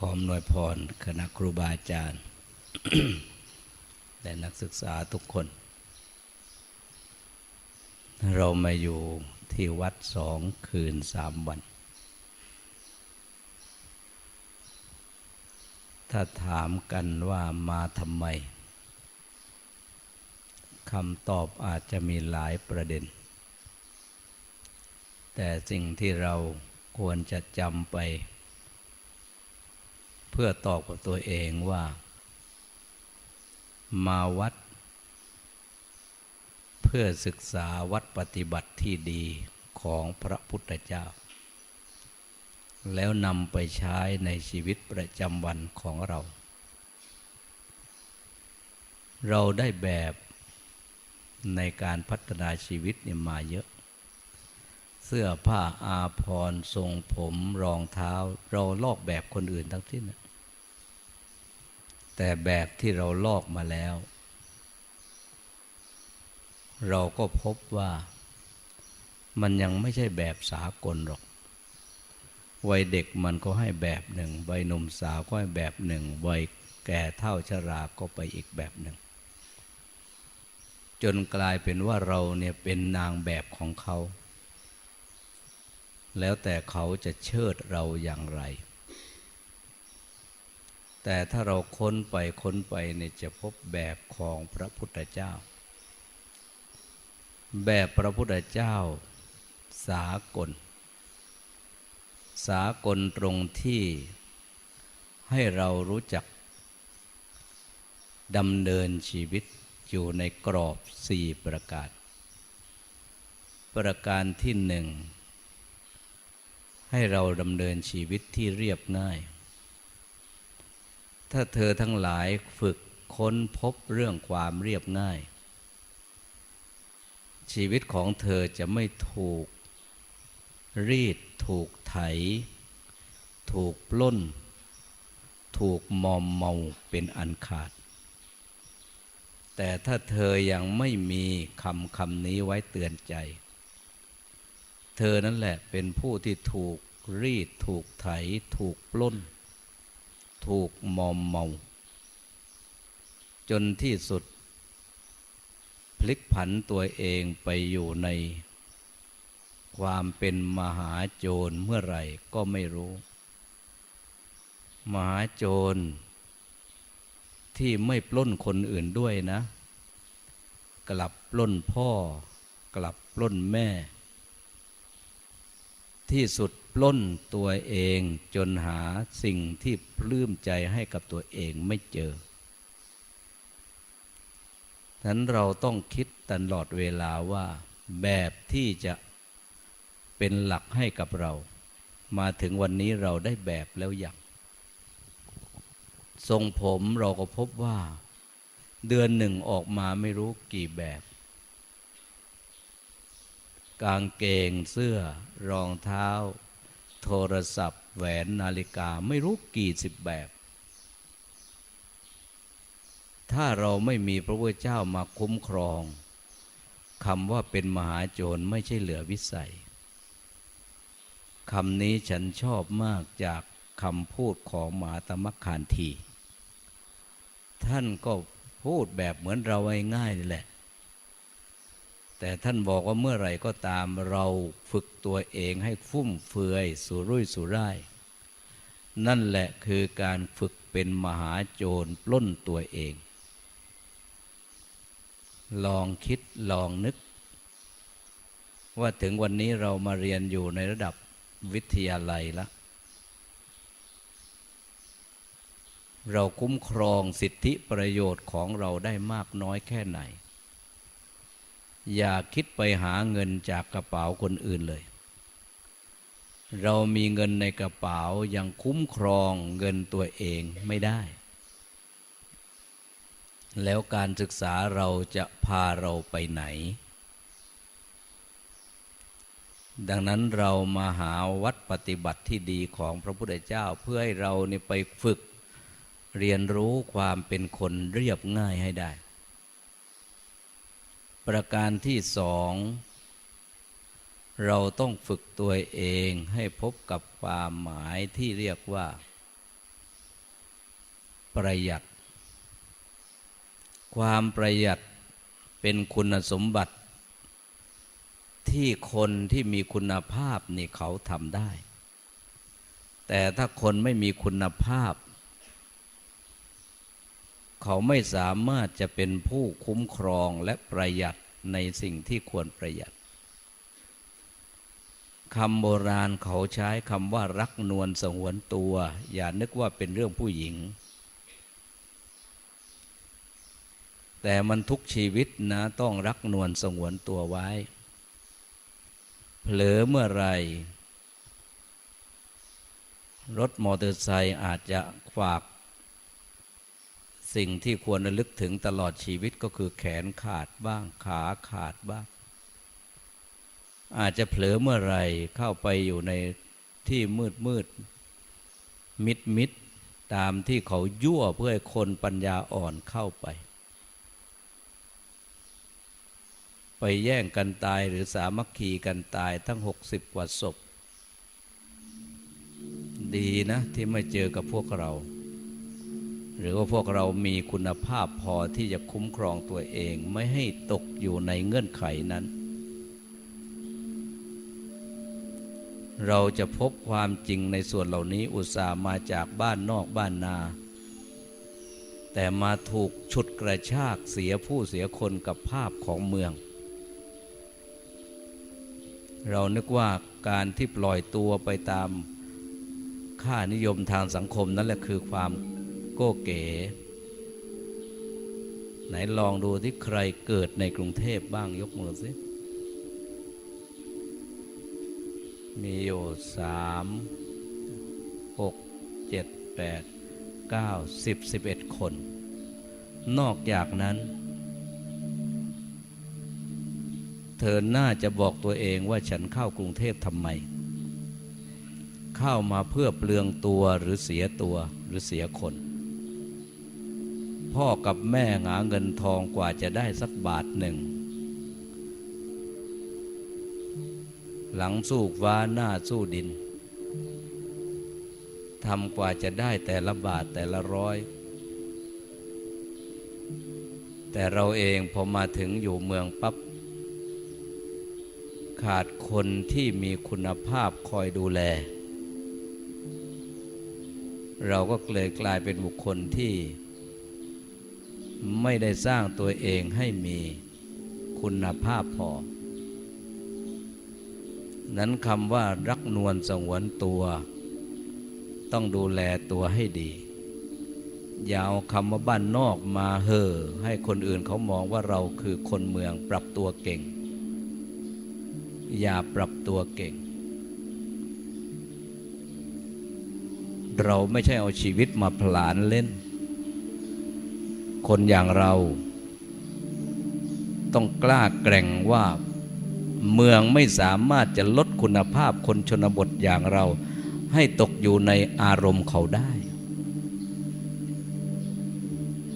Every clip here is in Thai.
ขออำนวยพรคณะครูบาอาจารย์ และนักศึกษาทุกคน เรามาอยู่ที่วัดสองคืนสามวัน ถ้าถามกันว่ามาทำไมคำตอบอาจจะมีหลายประเด็น แต่สิ่งที่เราควรจะจำไป พื่อตอบกับตัวเองว่า มาวัด เพื่อศึกษาวัดปฏิบัติที่ดีของพระพุทธเจ้า แล้วนำไปใช้ในชีวิตประจำวันของเรา เราได้แบบในการพัฒนาชีวิตเนี่ยมาเยอะ เสื้อผ้าอาภรณ์ทรงผมรองเท้า เราลอกแบบคนอื่นทั้งสิ้นน่ะ แต่แบบที่เราลอกมาแล้ว เราก็พบว่ามันยังไม่ใช่แบบสากลหรอก วัยเด็กมันก็ให้แบบหนึ่ง วัยหนุ่มสาวก็ให้แบบหนึ่ง วัยแก่เท่าชราก็ไปอีกแบบหนึ่ง จนกลายเป็นว่าเราเนี่ยเป็นนางแบบของเขา แล้วแต่เขาจะเชิดเราอย่างไร แต่ถ้าเราค้นไปค้นไปเนี่ยจะพบแบบของพระพุทธเจ้า แบบพระพุทธเจ้าสากล สากลตรงที่ให้เรารู้จักดำเนินชีวิตอยู่ในกรอบสี่ประการ ประการที่หนึ่งให้เราดำเนินชีวิตที่เรียบง่าย ถ้าเธอทั้งหลายฝึกค้นพบเรื่องความเรียบง่าย ชีวิตของเธอจะไม่ถูก รีด ถูกไถ ถูกปล้น ถูกมอมเมาเป็นอันขาด แต่ถ้าเธอยังไม่มีคำคำนี้ไว้เตือนใจ เธอนั่นแหละเป็นผู้ที่ถูกรีด ถูกไถ ถูกปล้น ถูกมอมเมา จนที่สุด พลิกผันตัวเองไปอยู่ใน ความเป็นมหาโจรเมื่อไหร่ก็ไม่รู้ มหาโจร ที่ไม่ปล้นคนอื่นด้วยนะ กลับปล้นพ่อกลับปล้นแม่ ที่สุดปล้นตัวเองจนหาสิ่งที่ปลื้มใจให้กับตัวเองไม่เจอฉะนั้นเราต้องคิดตลอดเวลาว่า แบบที่จะเป็นหลักให้กับเรา มาถึงวันนี้เราได้แบบแล้วอย่างทรงผมเราก็พบว่า เดือนหนึ่งออกมาไม่รู้กี่แบบ กางเกงเสื้อ รองเท้า โทรศัพท์ แหวนนาฬิกาไม่รู้กี่สิบแบบ ถ้าเราไม่มีพระพุทธเจ้ามาคุ้มครองคำว่าเป็นมหาโจรไม่ใช่เหลือวิสัยคำนี้ฉันชอบมากจากคำพูดของมหาตมคคานที ท่านก็พูดแบบเหมือนเราง่ายๆนี่แหละ แต่ท่านบอกว่าเมื่อไหร่ก็ตามเราฝึกตัวเองให้ฟุ่มเฟือยสุรุ่ยสุร่าย นั่นแหละคือการฝึกเป็นมหาโจรปล้นตัวเอง ลองคิดลองนึก ว่าถึงวันนี้เรามาเรียนอยู่ในระดับวิทยาลัยแล้วเราคุ้มครองสิทธิประโยชน์ของเราได้มากน้อยแค่ไหน อย่าคิดไปหาเงินจากกระเป๋าคนอื่นเลย เรามีเงินในกระเป๋ายังคุ้มครองเงินตัวเองไม่ได้ แล้วการศึกษาเราจะพาเราไปไหน ดังนั้นเรามาหาวัดปฏิบัติที่ดีของพระพุทธเจ้าเพื่อให้เราไปฝึกเรียนรู้ความเป็นคนเรียบง่ายให้ได้ ประการที่สองเราต้องฝึกตัวเองให้พบกับความหมายที่เรียกว่า ประหยัด ความประหยัดเป็นคุณสมบัติ ที่คนที่มีคุณภาพนี่เขาทำได้ แต่ถ้าคนไม่มีคุณภาพ เขาไม่สามารถจะเป็นผู้คุ้มครองและประหยัดในสิ่งที่ควรประหยัดคำโบราณเขาใช้คำว่ารักนวลสงวนตัว อย่านึกว่าเป็นเรื่องผู้หญิง แต่มันทุกชีวิตนะต้องรักนวลสงวนตัวไว้ เผลอเมื่อไรรถมอเตอร์ไซค์อาจจะฝาก สิ่งที่ควรระลึกถึงตลอดชีวิตก็คือแขนขาดบ้างขาขาดบ้าง อาจจะเผลอเมื่อไรเข้าไปอยู่ในที่มืดมืดมิดมิดตามที่เขายั่วเพื่อให้คนปัญญาอ่อนเข้าไป ไปแย่งกันตายหรือสามัคคีกันตายทั้งหกสิบกว่าศพ ดีนะที่ไม่เจอกับพวกเรา หรือว่าพวกเรามีคุณภาพพอที่จะคุ้มครองตัวเองไม่ให้ตกอยู่ในเงื่อนไขนั้น เราจะพบความจริงในส่วนเหล่านี้อุตส่าห์มาจากบ้านนอกบ้านนา แต่มาถูกฉุดกระชากเสียผู้เสียคนกับภาพของเมือง เรานึกว่าการที่ปล่อยตัวไปตามค่านิยมทางสังคมนั่นแหละคือความ โก้เก๋ ไหนลองดูที่ใครเกิดในกรุงเทพบ้างยกมือสิ มีอยู่สามหกเจ็ดแปดเก้าสิบสิบเอ็ดคน นอกจากนั้น เธอน่าจะบอกตัวเองว่าฉันเข้ากรุงเทพทำไมเข้ามาเพื่อเปลืองตัวหรือเสียตัวหรือเสียคน พ่อกับแม่หาเงินทองกว่าจะได้สักบาทหนึ่ง หลังสู้ฟ้าหน้าสู้ดินทำกว่าจะได้แต่ละบาทแต่ละร้อย แต่เราเองพอมาถึงอยู่เมืองปับ๊บขาดคนที่มีคุณภาพคอยดูแล เราก็เลยกลายเป็นบุคคลที่ ไม่ได้สร้างตัวเองให้มีคุณภาพพอ นั้นคำว่ารักนวลสงวนตัว ต้องดูแลตัวให้ดีอย่าเอาคำว่าบ้านนอกมาเห่อให้คนอื่นเขามองว่าเราคือคนเมืองปรับตัวเก่ง อย่าปรับตัวเก่ง เราไม่ใช่เอาชีวิตมาผลานเล่น คนอย่างเรา ต้องกล้าแกร่งว่าเมืองไม่สามารถจะลดคุณภาพคนชนบทอย่างเรา ให้ตกอยู่ในอารมณ์เขาได้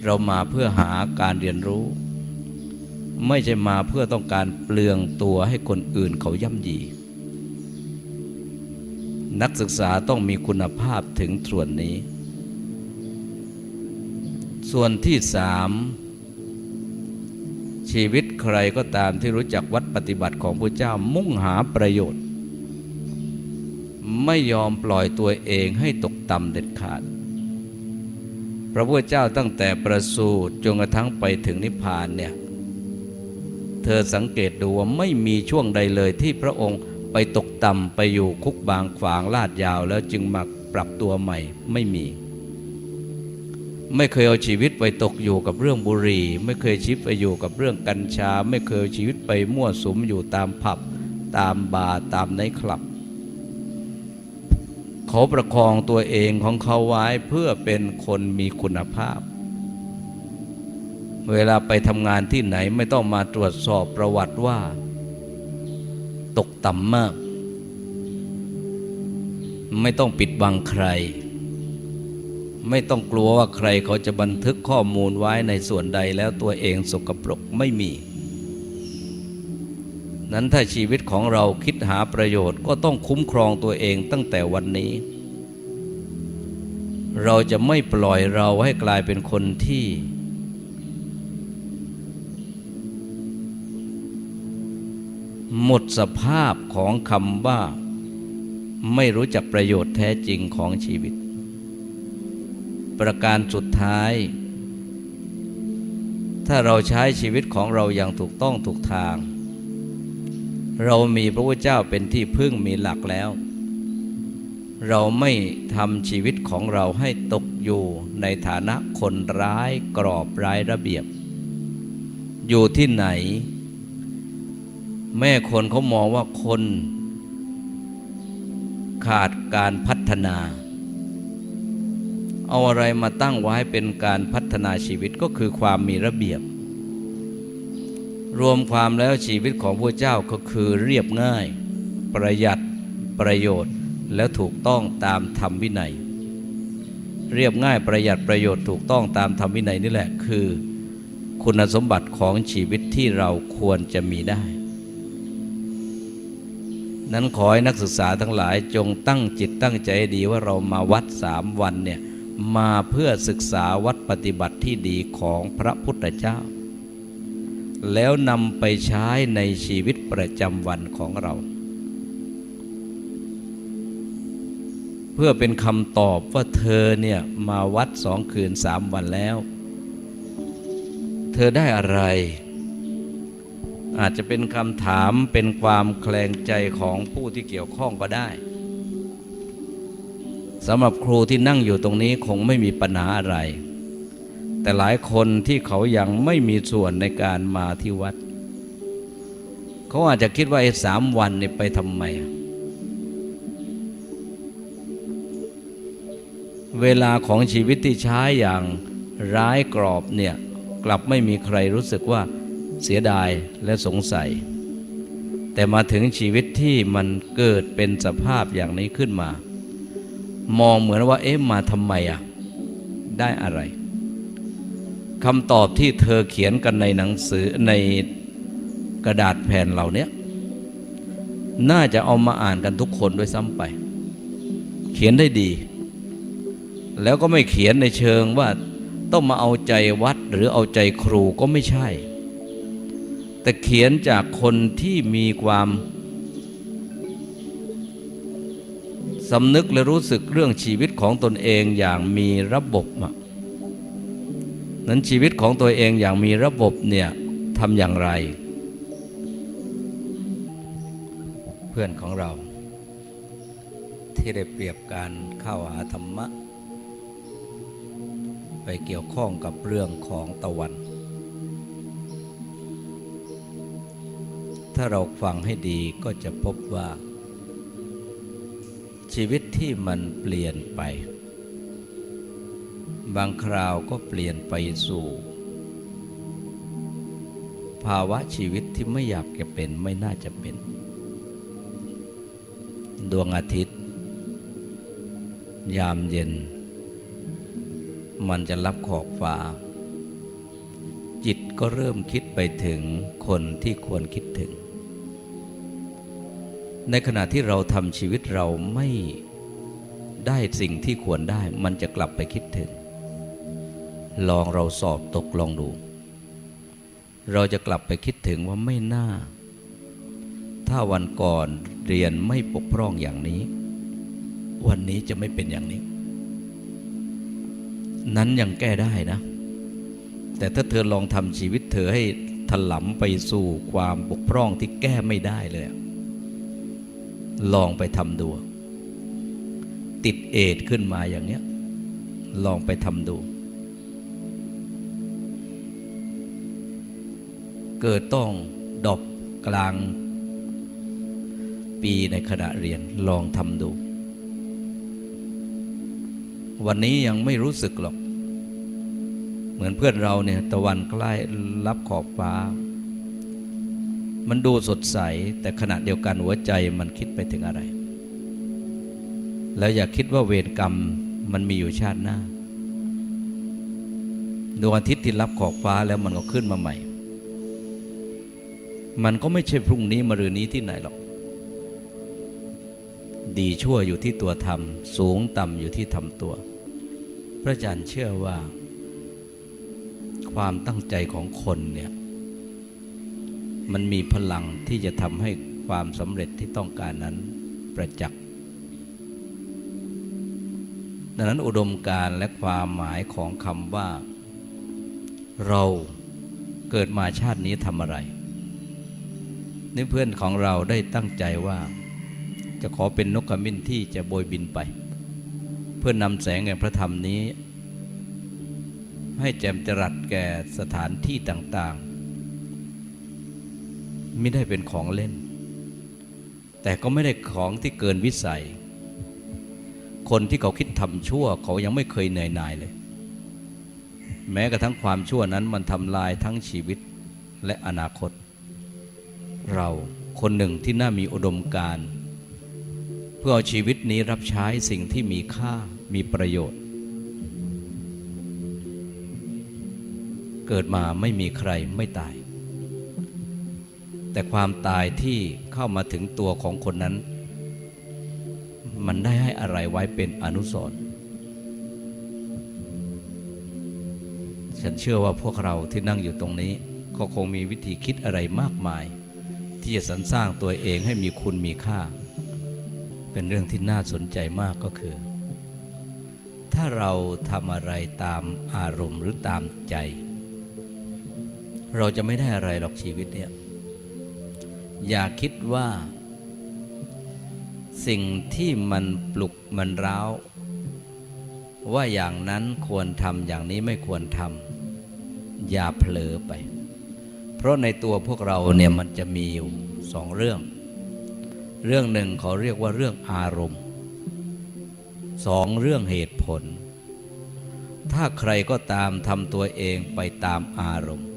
เรามาเพื่อหาการเรียนรู้ ไม่ใช่มาเพื่อต้องการเปลืองตัวให้คนอื่นเขาย่ำยีนักศึกษาต้องมีคุณภาพถึงส่วนนี้ ส่วนที่สามชีวิตใครก็ตามที่รู้จักวัดปฏิบัติของพระเจ้ามุ่งหาประโยชน์ ไม่ยอมปล่อยตัวเองให้ตกต่ำเด็ดขาด พระพุทธเจ้าตั้งแต่ประสูติจนกระทั่งไปถึงนิพพานเนี่ยเธอสังเกตดูว่าไม่มีช่วงใดเลยที่พระองค์ไปตกต่ำไปอยู่คุกบางขวางลาดยาวแล้วจึงมาปรับตัวใหม่ไม่มี ไม่เคยเอาชีวิตไปตกอยู่กับเรื่องบุหรี่ ไม่เคยชีวิตไปอยู่กับเรื่องกัญชา ไม่เคยเอาชีวิตไปมั่วสุมอยู่ตามผับ ตามบาร์ตามไนท์คลับ เขาประคองตัวเองของเขาไว้เพื่อเป็นคนมีคุณภาพ เวลาไปทำงานที่ไหนไม่ต้องมาตรวจสอบประวัติว่า ตกต่ำมาก ไม่ต้องปิดบังใคร ไม่ต้องกลัวว่าใครเขาจะบันทึกข้อมูลไว้ในส่วนใดแล้วตัวเองสกปรกไม่มี นั้นถ้าชีวิตของเราคิดหาประโยชน์ก็ต้องคุ้มครองตัวเองตั้งแต่วันนี้ เราจะไม่ปล่อยเราให้กลายเป็นคนที่ หมดสภาพของคำว่า ไม่รู้จักประโยชน์แท้จริงของชีวิต ประการสุดท้าย ถ้าเราใช้ชีวิตของเราอย่างถูกต้องถูกทาง เรามีพระพุทธเจ้าเป็นที่พึ่งมีหลักแล้ว เราไม่ทำชีวิตของเราให้ตกอยู่ในฐานะคนร้ายกรอบร้ายระเบียบ อยู่ที่ไหน แม่คนเขามองว่าคนขาดการพัฒนา เอาอะไรมาตั้งไว้เป็นการพัฒนาชีวิตก็คือความมีระเบียบ รวมความแล้วชีวิตของพระเจ้าก็คือเรียบง่าย ประหยัดประโยชน์แล้วถูกต้องตามธรรมวินัย เรียบง่ายประหยัดประโยชน์ถูกต้องตามธรรมวินัยนี่แหละคือคุณสมบัติของชีวิตที่เราควรจะมีได้ นั้นขอให้นักศึกษาทั้งหลายจงตั้งจิตตั้งใจดีว่าเรามาวัดสามวันเนี่ย มาเพื่อศึกษาวัดปฏิบัติที่ดีของพระพุทธเจ้า แล้วนำไปใช้ในชีวิตประจำวันของเรา เพื่อเป็นคำตอบว่าเธอเนี่ยมาวัดสองคืนสามวันแล้ว เธอได้อะไร อาจจะเป็นคำถามเป็นความแคลงใจของผู้ที่เกี่ยวข้องก็ได้ สำหรับครูที่นั่งอยู่ตรงนี้คงไม่มีปัญหาอะไร แต่หลายคนที่เขายังไม่มีส่วนในการมาที่วัด เขาอาจจะคิดว่าไอ้สามวันนี่ไปทำไม เวลาของชีวิตที่ใช้อย่างร้ายกรอบเนี่ยกลับไม่มีใครรู้สึกว่าเสียดายและสงสัย แต่มาถึงชีวิตที่มันเกิดเป็นสภาพอย่างนี้ขึ้นมา มองเหมือนว่า เอ๊ะมาทำไมอะ ได้อะไรคำตอบที่เธอเขียนกันในหนังสือในกระดาษแผ่นเหล่านี้น่าจะเอามาอ่านกันทุกคนด้วยซ้ำไป เขียนได้ดี แล้วก็ไม่เขียนในเชิงว่าต้องมาเอาใจวัดหรือเอาใจครูก็ไม่ใช่ แต่เขียนจากคนที่มีความ สำนึกและรู้สึกเรื่องชีวิตของตนเองอย่างมีระบบนั้นชีวิตของตัวเองอย่างมีระบบเนี่ยทำอย่างไร เพื่อนของเรา ที่ได้เปรียบการเข้าหาธรรมะ ไปเกี่ยวข้องกับเรื่องของตะวัน ถ้าเราฟังให้ดีก็จะพบว่า ชีวิตที่มันเปลี่ยนไป บางคราวก็เปลี่ยนไปสู่ ภาวะชีวิตที่ไม่อยากจะเป็นไม่น่าจะเป็น ดวงอาทิตย์ ยามเย็น มันจะรับขอบฟ้า จิตก็เริ่มคิดไปถึงคนที่ควรคิดถึง ในขณะที่เราทำชีวิตเราไม่ได้สิ่งที่ควรได้ มันจะกลับไปคิดถึง ลองเราสอบตกลองดู เราจะกลับไปคิดถึงว่าไม่น่า ถ้าวันก่อนเรียนไม่ปกพร่องอย่างนี้ วันนี้จะไม่เป็นอย่างนี้ นั้นยังแก้ได้นะ แต่ถ้าเธอลองทำชีวิตเธอให้ถลำไปสู่ความบกพร่องที่แก้ไม่ได้เลย ลองไปทำดู ติดเอดขึ้นมาอย่างเนี้ย ลองไปทำดู เกิดต้องดอบกลางปีในขณะเรียนลองทำดู วันนี้ยังไม่รู้สึกหรอก เหมือนเพื่อนเราเนี่ยตะวันใกล้รับขอบฟ้า มันดูสดใส แต่ขณะเดียวกันหัวใจมันคิดไปถึงอะไร แล้วอย่าคิดว่าเวรกรรมมันมีอยู่ชาติหน้าดวงอาทิตย์ที่รับขอบฟ้าแล้วมันก็ขึ้นมาใหม่ มันก็ไม่ใช่พรุ่งนี้มะรืนนี้ที่ไหนหรอก ดีชั่วอยู่ที่ตัวทำสูงต่ำอยู่ที่ทำตัว พระอาจารย์เชื่อว่า ความตั้งใจของคนเนี่ย มันมีพลังที่จะทำให้ความสำเร็จที่ต้องการนั้นประจักษ์ดังนั้นอุดมการและความหมายของคำว่า เราเกิดมาชาตินี้ทำอะไร นี่เพื่อนของเราได้ตั้งใจว่า จะขอเป็นนกขมิ้นที่จะโบยบินไป เพื่อนำแสงแห่งพระธรรมนี้ ให้แจ่มจรัสแก่สถานที่ต่าง ไม่ได้เป็นของเล่น แต่ก็ไม่ได้ของที่เกินวิสัย คนที่เขาคิดทำชั่ว เขายังไม่เคยเหนื่อยหน่ายเลย แม้กระทั่งความชั่วนั้นมันทำลายทั้งชีวิตและอนาคต เราคนหนึ่งที่น่ามีอุดมการเพื่อเอาชีวิตนี้รับใช้สิ่งที่มีค่ามีประโยชน์ เกิดมาไม่มีใครไม่ตาย แต่ความตายที่เข้ามาถึงตัวของคนนั้น มันได้ให้อะไรไว้เป็นอนุสรณ์ฉันเชื่อว่าพวกเราที่นั่งอยู่ตรงนี้ ก็คงมีวิธีคิดอะไรมากมาย ที่จะสรรสร้างตัวเองให้มีคุณมีค่า เป็นเรื่องที่น่าสนใจมากก็คือ ถ้าเราทำอะไรตามอารมณ์หรือตามใจ เราจะไม่ได้อะไรหรอกชีวิตเนี่ย อย่าคิดว่า สิ่งที่มันปลุกมันร้าว ว่าอย่างนั้นควรทำอย่างนี้ไม่ควรทำอย่าเผลอไป เพราะในตัวพวกเราเนี่ยมันจะมีอยู่สองเรื่อง เรื่องหนึ่งเขาเรียกว่าเรื่องอารมณ์สองเรื่องเหตุผล ถ้าใครก็ตามทำตัวเองไปตามอารมณ์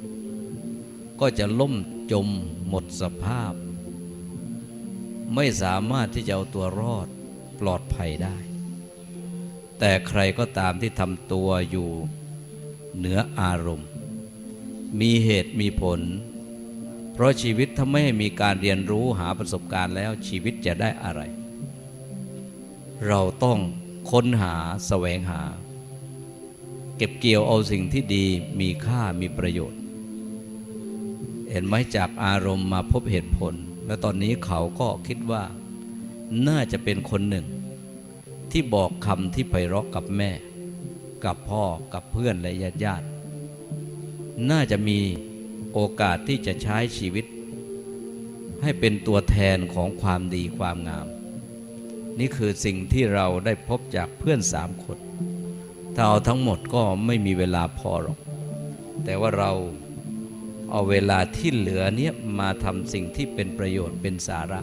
ก็จะล่ม จมหมดสภาพ ไม่สามารถที่จะเอาตัวรอดปลอดภัยได้ แต่ใครก็ตามที่ทำตัวอยู่เหนืออารมณ์ มีเหตุมีผล เพราะชีวิตถ้าไม่มีการเรียนรู้หาประสบการณ์แล้วชีวิตจะได้อะไร เราต้องค้นหาแสวงหา เก็บเกี่ยวเอาสิ่งที่ดีมีค่ามีประโยชน์ เห็นไหมจากอารมณ์มาพบเหตุผล และตอนนี้เขาก็คิดว่า น่าจะเป็นคนหนึ่ง ที่บอกคำที่ไพเราะกับแม่ กับพ่อกับเพื่อนและญาติญาติน่าจะมีโอกาสที่จะใช้ชีวิต ให้เป็นตัวแทนของความดีความงาม นี่คือสิ่งที่เราได้พบจากเพื่อนสามคนถ้าเอาทั้งหมดก็ไม่มีเวลาพอหรอก แต่ว่าเรา เอาเวลาที่เหลือเนี้ยมาทำสิ่งที่เป็นประโยชน์เป็นสาระ